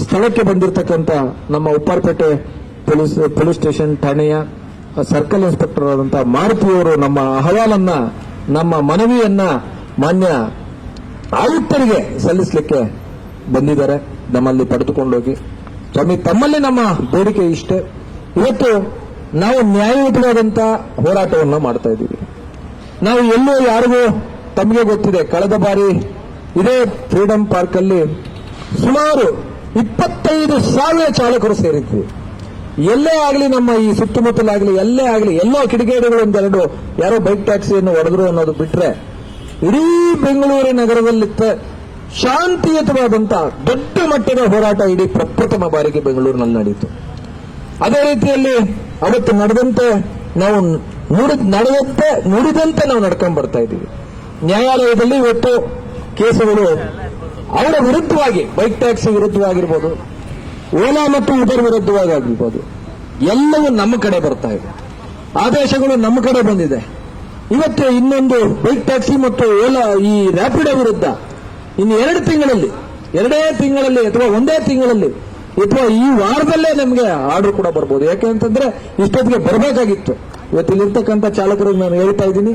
ಸ್ಥಳಕ್ಕೆ ಬಂದಿರತಕ್ಕಂತ ನಮ್ಮ ಉಪ್ಪಾರಪೇಟೆ ಪೊಲೀಸ್ ಪೊಲೀಸ್ ಸ್ಟೇಷನ್ ಠಾಣೆಯ ಸರ್ಕಲ್ ಇನ್ಸ್ಪೆಕ್ಟರ್ ಆದಂತಹ ಮಾರುತಿಯವರು ನಮ್ಮ ಅಹವಾಲನ್ನ, ನಮ್ಮ ಮನವಿಯನ್ನ ಮಾನ್ಯ ಆಯುಕ್ತರಿಗೆ ಸಲ್ಲಿಸಲಿಕ್ಕೆ ಬಂದಿದ್ದಾರೆ. ನಮ್ಮಲ್ಲಿ ಪಡೆದುಕೊಂಡೋಗಿ. ಸ್ವಾಮಿ, ತಮ್ಮಲ್ಲಿ ನಮ್ಮ ಬೇಡಿಕೆ ಇಷ್ಟೇ. ಇವತ್ತು ನಾವು ನ್ಯಾಯಯುತವಾದಂತ ಹೋರಾಟವನ್ನ ಮಾಡ್ತಾ ಇದ್ದೀವಿ. ನಾವು ಎಲ್ಲೂ ಯಾರಿಗೂ ತಮಗೆ ಗೊತ್ತಿದೆ. ಕಳೆದ ಬಾರಿ ಇದೇ ಫ್ರೀಡಂ ಪಾರ್ಕ್ ಅಲ್ಲಿ ಸುಮಾರು ಇಪ್ಪತ್ತೈದು ಸಾವಿರ ಚಾಲಕರು ಸೇರಿದ್ವಿ. ಎಲ್ಲೇ ಆಗಲಿ ನಮ್ಮ ಈ ಸುತ್ತಮುತ್ತಲಾಗಲಿ, ಎಲ್ಲೇ ಆಗಲಿ ಎಲ್ಲೋ ಕಿಡಿಗೇಡಿಗಳು ಒಂದೆರಡು ಯಾರೋ ಬೈಕ್ ಟ್ಯಾಕ್ಸಿಯನ್ನು ಹೊಡೆದ್ರು ಅನ್ನೋದು ಬಿಟ್ರೆ ಇಡೀ ಬೆಂಗಳೂರು ನಗರದಲ್ಲಿತ್ತ ಶಾಂತಿಯುತವಾದಂತಹ ದೊಡ್ಡ ಮಟ್ಟದ ಹೋರಾಟ ಇಡೀ ಪ್ರಪ್ರಥಮ ಬಾರಿಗೆ ಬೆಂಗಳೂರಿನಲ್ಲಿ ನಡೆಯಿತು ಅದೇ ರೀತಿಯಲ್ಲಿ ಅವತ್ತು ನಡೆದಂತೆ ನಾವು ನುಡಿದ ನಡೆದಂತೆ ನುಡಿದಂತೆ ನಾವು ನಡ್ಕೊಂಡ್ ಬರ್ತಾ ಇದ್ದೀವಿ. ನ್ಯಾಯಾಲಯದಲ್ಲಿ ಇವತ್ತು ಕೇಸುಗಳು ಅವರ ವಿರುದ್ಧವಾಗಿ, ಬೈಕ್ ಟ್ಯಾಕ್ಸಿ ವಿರುದ್ಧವಾಗಿರ್ಬೋದು, ಓಲಾ ಮತ್ತು ಉಬರ್ ವಿರುದ್ಧವಾಗಿ ಆಗಿರ್ಬೋದು ಎಲ್ಲವೂ ನಮ್ಮ ಕಡೆ ಬರ್ತಾ ಇದೆ. ಆದೇಶಗಳು ನಮ್ಮ ಕಡೆ ಬಂದಿದೆ. ಇವತ್ತು ಇನ್ನೊಂದು ಬೈಕ್ ಟ್ಯಾಕ್ಸಿ ಮತ್ತು ಓಲಾ ಈ ರ್ಯಾಪಿಡೋ ವಿರುದ್ಧ ಇನ್ನು ಎರಡು ತಿಂಗಳಲ್ಲಿ, ಎರಡೇ ತಿಂಗಳಲ್ಲಿ ಅಥವಾ ಒಂದೇ ತಿಂಗಳಲ್ಲಿ ಅಥವಾ ಈ ವಾರದಲ್ಲೇ ನಮಗೆ ಆರ್ಡರ್ ಕೂಡ ಬರ್ಬೋದು. ಯಾಕೆ ಅಂತಂದ್ರೆ ಇಷ್ಟೊತ್ತಿಗೆ ಬರಬೇಕಾಗಿತ್ತು. ಇವತ್ತಿಲ್ಲಿರ್ತಕ್ಕಂಥ ಚಾಲಕರು ಚಾಲಕರಿಗೆ ನಾನು ಹೇಳ್ತಾ ಇದ್ದೀನಿ.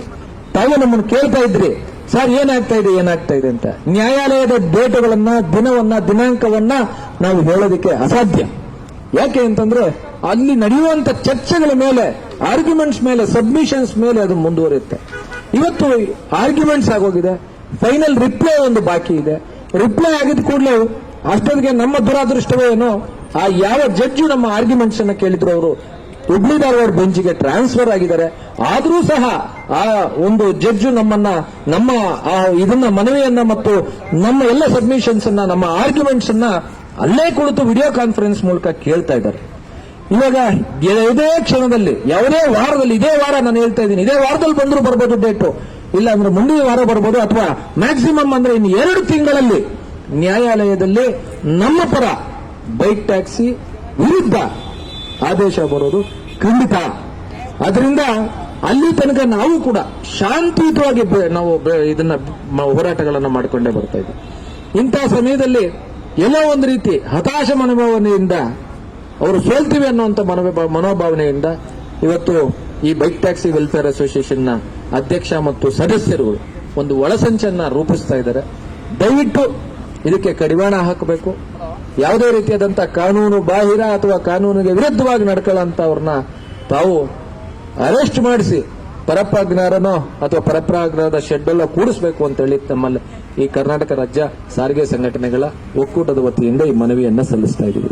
ತಾವೇ ನಮ್ಮನ್ನು ಕೇಳ್ತಾ ಇದ್ರಿ. ಸರ್, ಏನಾಗ್ತಾ ಇದೆ ಏನಾಗ್ತಾ ಇದೆ ಅಂತ. ನ್ಯಾಯಾಲಯದ ಡೇಟುಗಳನ್ನ, ದಿನವನ್ನ, ದಿನಾಂಕವನ್ನ ನಾವು ಹೇಳೋದಕ್ಕೆ ಅಸಾಧ್ಯ. ಯಾಕೆ ಅಂತಂದ್ರೆ, ಅಲ್ಲಿ ನಡೆಯುವಂತ ಚರ್ಚೆಗಳ ಮೇಲೆ ಆರ್ಗ್ಯುಮೆಂಟ್ಸ್ ಮೇಲೆ ಸಬ್ಮಿಷನ್ಸ್ ಮೇಲೆ ಅದು ಮುಂದುವರಿಯುತ್ತೆ. ಇವತ್ತು ಆರ್ಗ್ಯುಮೆಂಟ್ಸ್ ಆಗೋಗಿದೆ ಫೈನಲ್ ರಿಪ್ಲೈ ಒಂದು ಬಾಕಿ ಇದೆ. ರಿಪ್ಲೈ ಆಗಿದ ಕೂಡಲೇ ಅಷ್ಟೊಂದಿಗೆ ನಮ್ಮ ದುರಾದೃಷ್ಟವೇ ಏನೋ ಆ ಯಾವ ಜಡ್ಜು ನಮ್ಮ ಆರ್ಗ್ಯುಮೆಂಟ್ಸ್ ಅನ್ನ ಕೇಳಿದ್ರು ಅವರು. ಹುಬ್ಳಿ ಧಾರವಾಡ ಬೆಂಚಿಗೆ ಟ್ರಾನ್ಸ್ಫರ್ ಆಗಿದ್ದಾರೆ. ಆದರೂ ಸಹ ಆ ಒಂದು ಜಡ್ಜು ನಮ್ಮನ್ನ, ನಮ್ಮ ಇದನ್ನ, ಮನವಿಯನ್ನ ಮತ್ತು ನಮ್ಮ ಎಲ್ಲ ಸಬ್ಮಿಷನ್ಸ್ ಅನ್ನ, ನಮ್ಮ ಆರ್ಗ್ಯುಮೆಂಟ್ಸ್ ಅನ್ನ ಅಲ್ಲೇ ಕುಳಿತು ವಿಡಿಯೋ ಕಾನ್ಫರೆನ್ಸ್ ಮೂಲಕ ಕೇಳ್ತಾ ಇದ್ದಾರೆ. ಇವಾಗ ಇದೇ ಕ್ಷಣದಲ್ಲಿ, ಯಾವುದೇ ವಾರದಲ್ಲಿ, ಇದೇ ವಾರ ನಾನು ಹೇಳ್ತಾ ಇದ್ದೀನಿ, ಇದೇ ವಾರದಲ್ಲಿ ಬಂದರೂ ಬರ್ಬೋದು ಡೇಟು ಇಲ್ಲ ಅಂದ್ರೆ ಮುಂದಿನ ವಾರ ಬರ್ಬೋದು ಅಥವಾ ಮ್ಯಾಕ್ಸಿಮಮ್ ಅಂದ್ರೆ ಇನ್ನು ಎರಡು ತಿಂಗಳಲ್ಲಿ ನ್ಯಾಯಾಲಯದಲ್ಲಿ ನಮ್ಮ ಪರ ಬೈಕ್ ಟ್ಯಾಕ್ಸಿ ವಿರುದ್ಧ ಆದೇಶ ಬರೋದು ಖಂಡಿತ. ಅದರಿಂದ ಅಲ್ಲಿ ತನಕ ನಾವು ಕೂಡ ಶಾಂತಿಯುತವಾಗಿ ನಾವು ಇದನ್ನ ಹೋರಾಟಗಳನ್ನು ಮಾಡಿಕೊಂಡೇ ಬರ್ತಾ ಇದ್ವಿ. ಇಂತಹ ಸಮಯದಲ್ಲಿ ಎಲ್ಲೋ ಒಂದು ರೀತಿ ಹತಾಶ ಮನೋಭಾವನೆಯಿಂದ, ಅವರು ಸೋಲ್ತೀವಿ ಅನ್ನುವಂಥ ಮನೋಭಾ- ಮನೋಭಾವನೆಯಿಂದ ಇವತ್ತು ಈ ಬೈಕ್ ಟ್ಯಾಕ್ಸಿ ವೆಲ್ಫೇರ್ ಅಸೋಸಿಯೇಷನ್ನ ಅಧ್ಯಕ್ಷ ಮತ್ತು ಸದಸ್ಯರು ಒಂದು ಒಳಸಂಚನ್ನ ರೂಪಿಸ್ತಾ ಇದ್ದಾರೆ. ದಯವಿಟ್ಟು ಇದಕ್ಕೆ ಕಡಿವಾಣ ಹಾಕಬೇಕು. ಯಾವುದೇ ರೀತಿಯಾದಂಥ ಕಾನೂನು ಬಾಹಿರ ಅಥವಾ ಕಾನೂನಿಗೆ ವಿರುದ್ಧವಾಗಿ ನಡ್ಕೊಳ್ಳೋಂಥವ್ರನ್ನ ತಾವು ಅರೆಸ್ಟ್ ಮಾಡಿಸಿ ಪರಪ್ರಾಜ್ಞಾರನೋ ಅಥವಾ ಪರಪ್ರಾಜ್ಞಾರದ ಶೆಡ್ಡಲ್ಲೋ ಕೂಡಿಸಬೇಕು ಅಂತ ಹೇಳಿ ತಮ್ಮಲ್ಲಿ ಈ ಕರ್ನಾಟಕ ರಾಜ್ಯ ಸಾರಿಗೆ ಸಂಘಟನೆಗಳ ಒಕ್ಕೂಟದ ವತಿಯಿಂದ ಈ ಮನವಿಯನ್ನ ಸಲ್ಲಿಸ್ತಾ ಇದ್ದೀವಿ.